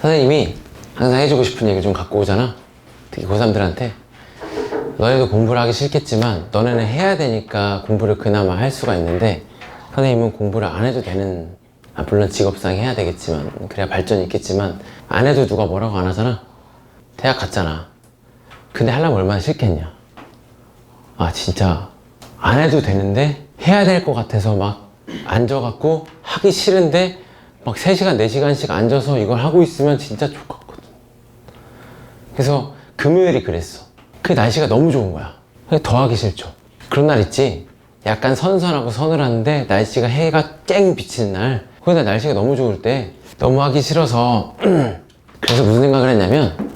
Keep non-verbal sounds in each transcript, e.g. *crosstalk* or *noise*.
선생님이 항상 해주고 싶은 얘기 좀 갖고 오잖아. 특히 고3들한테. 너네도 공부를 하기 싫겠지만 너네는 해야 되니까 공부를 그나마 할 수가 있는데 선생님은 공부를 안 해도 되는 아, 물론 직업상 해야 되겠지만 그래야 발전이 있겠지만 안 해도 누가 뭐라고 안 하잖아. 대학 갔잖아. 근데 하려면 얼마나 싫겠냐. 아 진짜 안 해도 되는데 해야 될 것 같아서 막 앉아갖고 하기 싫은데 막 3시간, 4시간씩 앉아서 이걸 하고 있으면 진짜 좋겠거든. 그래서 금요일이 그랬어. 그 날씨가 너무 좋은 거야. 더 하기 싫죠. 그런 날 있지. 약간 선선하고 서늘한데 날씨가 해가 쨍 비치는 날. 거기다 날씨가 너무 좋을 때 너무 하기 싫어서 *clears throat* 그래서 무슨 생각을 했냐면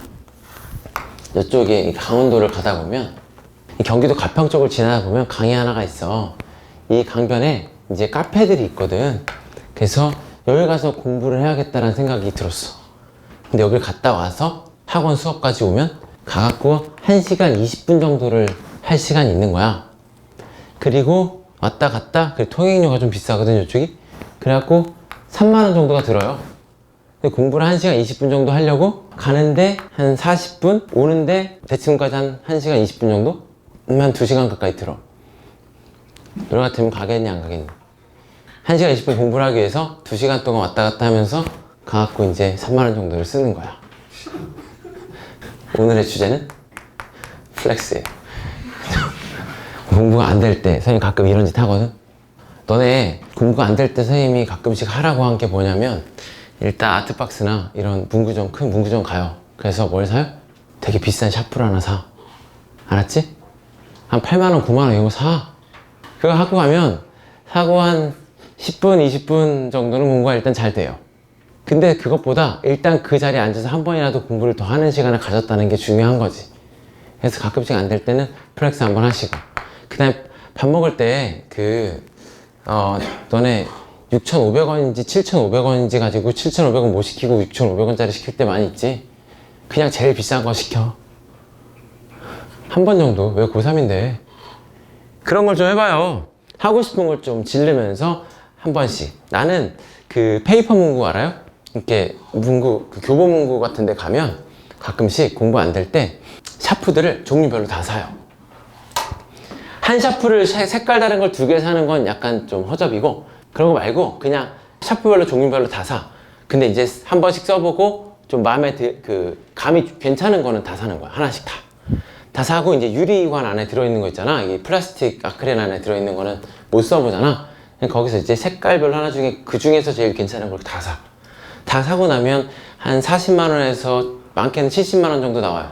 이쪽에 이 강원도를 가다 보면 이 경기도 가평 쪽을 지나다 보면 강이 하나가 있어. 이 강변에 이제 카페들이 있거든. 그래서 여기 가서 공부를 해야겠다라는 생각이 들었어. 근데 여길 갔다 와서 학원 수업까지 오면 가갖고 1시간 20분 정도를 할 시간이 있는 거야. 그리고 왔다 갔다, 그리고 통행료가 좀 비싸거든, 이쪽이. 그래갖고 3만원 정도가 들어요. 근데 공부를 1시간 20분 정도 하려고 가는데 한 40분, 오는데 대치동까지 한 1시간 20분 정도? 음, 한 2시간 가까이 들어. 너 같으면 가겠니, 안 가겠니? 1시간 20분 공부를 하기 위해서 2시간 동안 왔다 갔다 하면서 가갖고 이제 3만원 정도를 쓰는 거야. 오늘의 주제는 플렉스예요. *laughs* 공부가 안 될 때, 선생님 가끔 이런 짓 하거든? 너네 공부가 안 될 때 선생님이 가끔씩 하라고 한 게 뭐냐면 일단 아트박스나 이런 문구점, 큰 문구점 가요. 그래서 뭘 사요? 되게 비싼 샤프를 하나 사. 알았지? 한 8만원, 9만원 이런 거 사. 그거 갖고 가면 사고 한 10분, 20분 정도는 공부가 일단 잘 돼요. 근데 그것보다 일단 그 자리에 앉아서 한 번이라도 공부를 더 하는 시간을 가졌다는 게 중요한 거지. 그래서 가끔씩 안 될 때는 플렉스 한번 하시고. 그 다음에 밥 먹을 때 그, 어, 너네 6,500원인지 7,500원인지 가지고 7,500원 못 시키고 6,500원짜리 시킬 때 많이 있지? 그냥 제일 비싼 거 시켜. 한 번 정도. 왜 고3인데. 그런 걸 좀 해봐요. 하고 싶은 걸 좀 질르면서 한 번씩. 나는 그 페이퍼 문구 알아요? 이렇게 문구, 그 교보 문구 같은 데 가면 가끔씩 공부 안 될 때 샤프들을 종류별로 다 사요. 한 샤프를 색- 색깔 다른 걸 두 개 사는 건 약간 좀 허접이고 그런 거 말고 그냥 샤프별로 종류별로 다 사. 근데 이제 한 번씩 써보고 좀 마음에 드, 그 감이 괜찮은 거는 다 사는 거야. 하나씩 다. 다 사고 이제 유리관 안에 들어있는 거 있잖아. 이게 플라스틱 아크릴 안에 들어있는 거는 못 써보잖아. 거기서 이제 색깔별 하나 중에 그 중에서 제일 괜찮은 걸 다 사. 다 사고 나면 한 40만 원에서 많게는 70만 원 정도 나와요.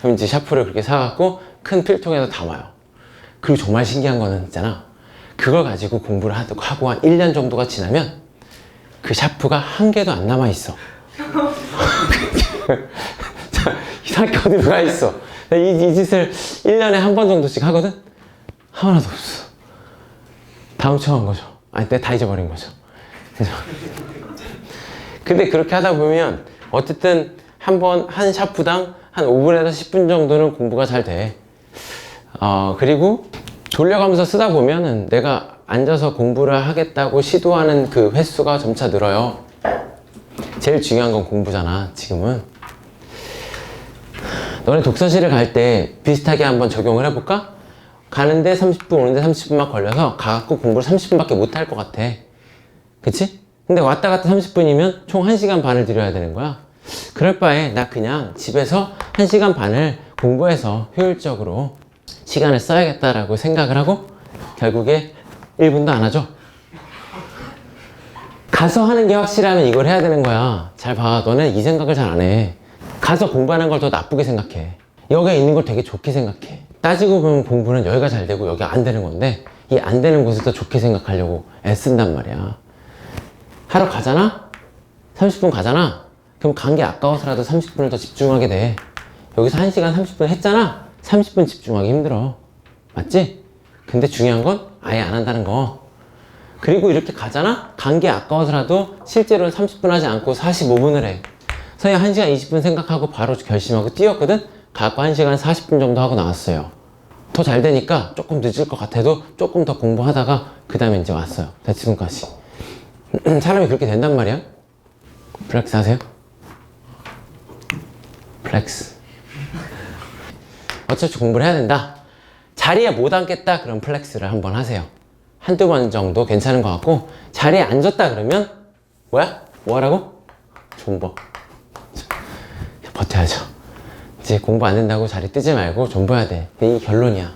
그럼 이제 샤프를 그렇게 사갖고 큰 필통에서 담아요. 그리고 정말 신기한 거는 있잖아. 그걸 가지고 공부를 하고 한 1년 정도가 지나면 그 샤프가 한 개도 안 남아 있어. 이상하게 어디로 가 있어. 이, 이 짓을 1년에 한 번 정도씩 하거든? 하나도 없어. 다 훔쳐간 거죠. 아니, 내가 다 잊어버린 거죠. 그래서 *laughs* 근데 그렇게 하다 보면 어쨌든 한 번, 한 샤프당 한 5분에서 10분 정도는 공부가 잘 돼. 어, 그리고 돌려가면서 쓰다 보면은 내가 앉아서 공부를 하겠다고 시도하는 그 횟수가 점차 늘어요. 제일 중요한 건 공부잖아, 지금은. 너네 독서실을 갈 때 비슷하게 한번 적용을 해볼까? 가는데 30분, 오는데 30분만 걸려서 가갖고 공부를 30분밖에 못 할 것 같아. 그치? 근데 왔다 갔다 30분이면 총 1시간 반을 들여야 되는 거야. 그럴 바에 나 그냥 집에서 1시간 반을 공부해서 효율적으로 시간을 써야겠다라고 생각을 하고 결국에 1분도 안 하죠. 가서 하는 게 확실하면 이걸 해야 되는 거야. 잘 봐. 너네 이 생각을 잘 안 해. 가서 공부하는 걸 더 나쁘게 생각해. 여기에 있는 걸 되게 좋게 생각해. 따지고 보면 공부는 여기가 잘 되고 여기가 안 되는 건데 이 안 되는 곳을 더 좋게 생각하려고 애쓴단 말이야. 하러 가잖아? 30분 가잖아? 그럼 간 게 아까워서라도 30분을 더 집중하게 돼. 여기서 1시간 30분 했잖아? 30분 집중하기 힘들어. 맞지? 근데 중요한 건 아예 안 한다는 거. 그리고 이렇게 가잖아? 간 게 아까워서라도 실제로는 30분 하지 않고 45분을 해. 선생님 1시간 20분 생각하고 바로 결심하고 뛰었거든? 각 1시간 40분 정도 하고 나왔어요. 더 잘 되니까 조금 늦을 것 같아도 조금 더 공부하다가 그 다음에 이제 왔어요. 지금까지. *clears throat* 사람이 그렇게 된단 말이야? 플렉스 하세요? 플렉스. 어차피 공부를 해야 된다. 자리에 못 앉겠다 그럼 플렉스를 한번 하세요. 한두 번 정도 괜찮은 것 같고 자리에 앉았다 그러면 뭐야? 뭐하라고? 존버. 이제 공부 안 된다고 자리 뜨지 말고 전부 해야 돼. 이 결론이야.